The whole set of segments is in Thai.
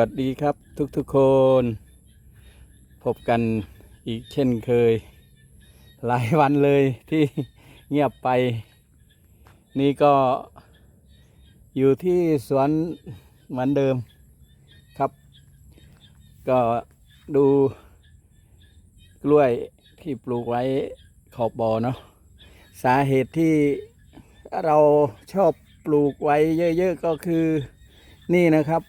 วัสดีครับทุกๆคน พบกันอีกเช่นเคย หลายวันเลยที่เงียบไป นี่ก็อยู่ที่สวนเหมือนเดิมครับ ก็ดูกล้วยที่ปลูกไว้ขอบบ่อเนาะสาเหตุที่เราชอบปลูกไว้เยอะ ๆ ก็คือนี่นะครับ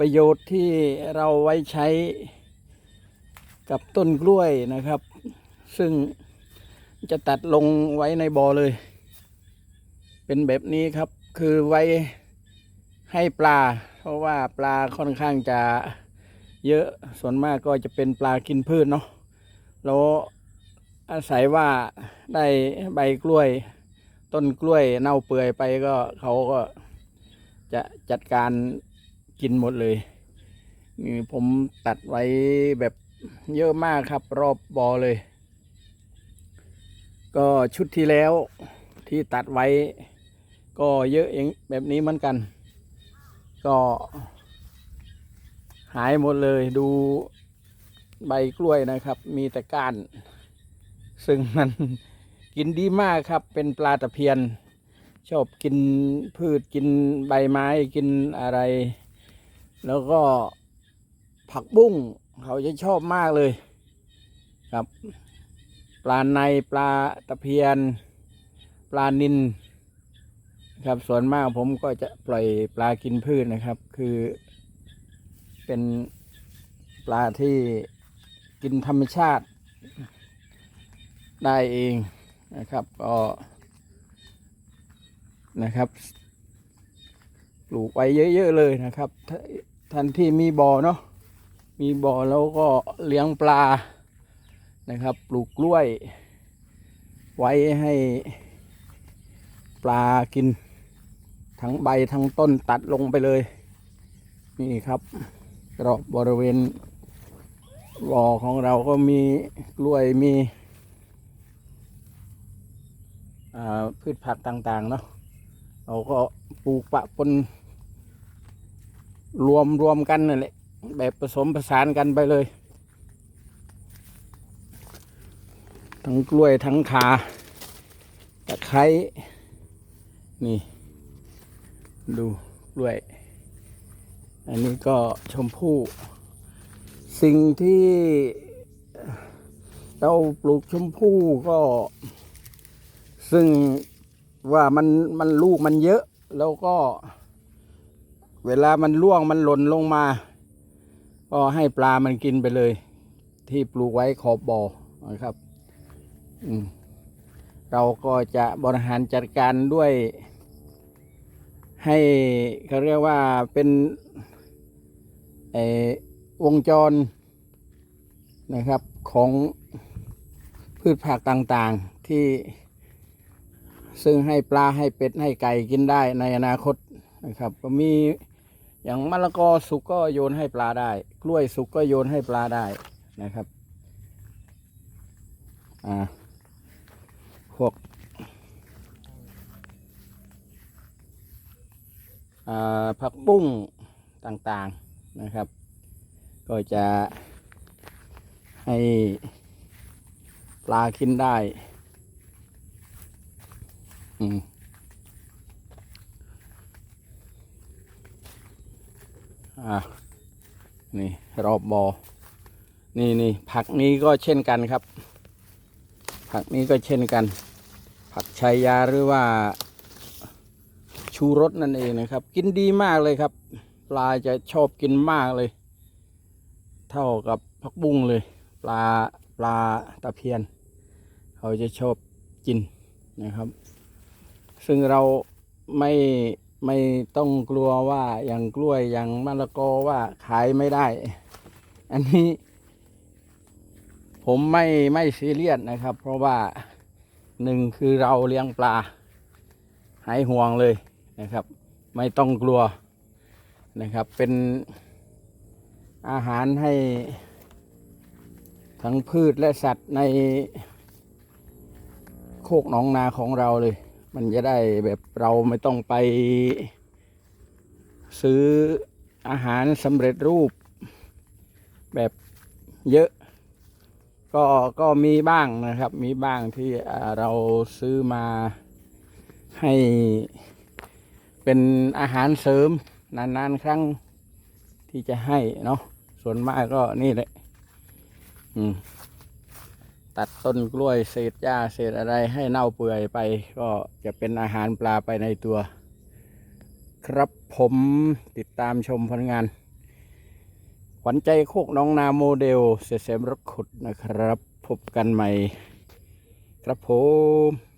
ประโยชน์ที่เราไว้ใช้กับต้นกล้วยนะครับ ซึ่งจะตัดลงไว้ในบ่อเลย เป็นแบบนี้ครับคือไว้ให้ปลา เพราะว่าปลาค่อนข้างจะเยอะส่วนมากก็จะเป็นปลากินพืชเนาะแล้วอาศัยว่าได้ใบกล้วย ต้นกล้วยเน่าเปื่อยไปก็เขาก็จะจัดการ กินหมดเลยนี่ผมตัดไว้แบบเยอะมากครับ รอบบอเลย ก็ชุดที่แล้วที่ตัดไว้ ก็เยอะเองแบบนี้เหมือนกัน ก็หายหมดเลยดูใบกล้วยนะครับ มีแต่ก้าน ซึ่งมันกินดีมากครับ เป็นปลาตะเพียน ชอบกินพืชกินใบไม้กินอะไร แล้วก็ผักบุ้งเขาจะชอบมากเลยครับ ปลาในปลาตะเพียน ปลานินครับส่วนมากผมก็จะปล่อยปลากินพืชนะครับ คือเป็นปลาที่กินธรรมชาติ ได้เองนะครับก็นะครับ ปลูกไว้เยอะ ๆ เลยนะครับ ทท่านที่มีบ่อเนาะมีบ่อแล้วก็เลี้ยงปลานะครับ ปลูกกล้วย ไว้ให้ปลากิน ทั้งใบทั้งต้นตัดลงไปเลย นี่ครับรอบบริเวณบ่อของเราก็มีกล้วยมีพืชผักต่างๆเนาะเราก็ปลูกปะปน รวมรวมกันนั่นแหละแบบผสมผสานกันไปเลย ทั้งกล้วยทั้งขาตะไคร้นี่ ดูกล้วย อันนี้ก็ชมพู่ สิ่งที่เราปลูกชมพู่ก็ ซึ่งว่ามันมันลูกมันเยอะแล้วก็ เวลามันล่วงมันหล่นลงมา ก็ให้ปลามันกินไปเลย ที่ปลูกไว้ขอบบ่อนะครับเราก็จะบริหารจัดการด้วย ให้เขาเรียกว่าเป็นไอวงจรนะครับของพืชผักต่างๆที่ ซึ่งให้ปลาให้เป็ดให้ไก่กินได้ในอนาคตนะครับก็มี อย่างมะละกอสุกก็โยนให้ปลาได้ กล้วยสุกก็โยนให้ปลาได้นะครับอ่าพวกผักบุ้งต่างๆนะครับ ก็จะให้ปลากินได้ อืม อะนี่รอบบอนี่นี่ผักนี้ก็เช่นกันครับ ผักนี้ก็เช่นกัน ผักชัยยาหรือว่าชูรสนั่นเองนะครับ กินดีมากเลยครับ ปลาจะชอบกินมากเลย เท่ากับผักบุ้งเลย ปลาปลาตะเพียน เขาจะชอบกินนะครับ ซึ่งเราไม่ ไม่ต้องกลัวว่าอย่างกล้วยอย่างมะละกอว่าขายไม่ได้ อันนี้ ผมไม่ไม่ซีเรียสนะครับ เพราะว่าหนึ่งคือเราเลี้ยงปลา หายห่วงเลยนะครับ ไม่ต้องกลัวนะครับ เป็นอาหารให้ทั้งพืชและสัตว์ในโคกหนองนาของเราเลย มันจะได้แบบเราไม่ต้องไป ซื้ออาหารสำเร็จรูป แบบเยอะ ก็ก็มีบ้างนะครับ มีบ้างที่เราซื้อมาให้เป็นอาหารเสริม นาน ๆ ครั้งที่จะให้เนาะส่วนมากก็นี่แหละ อืม ตัดต้นกล้วยเศษหญ้าเศษอะไรให้เน่าเปื่อยไป ก็จะเป็นอาหารปลาไปในตัว ครับผมติดตามชมผลงาน ขวัญใจโคกน้องนาโมเดล เสษมรถขุดนะครับ พบกันใหม่ ครับผม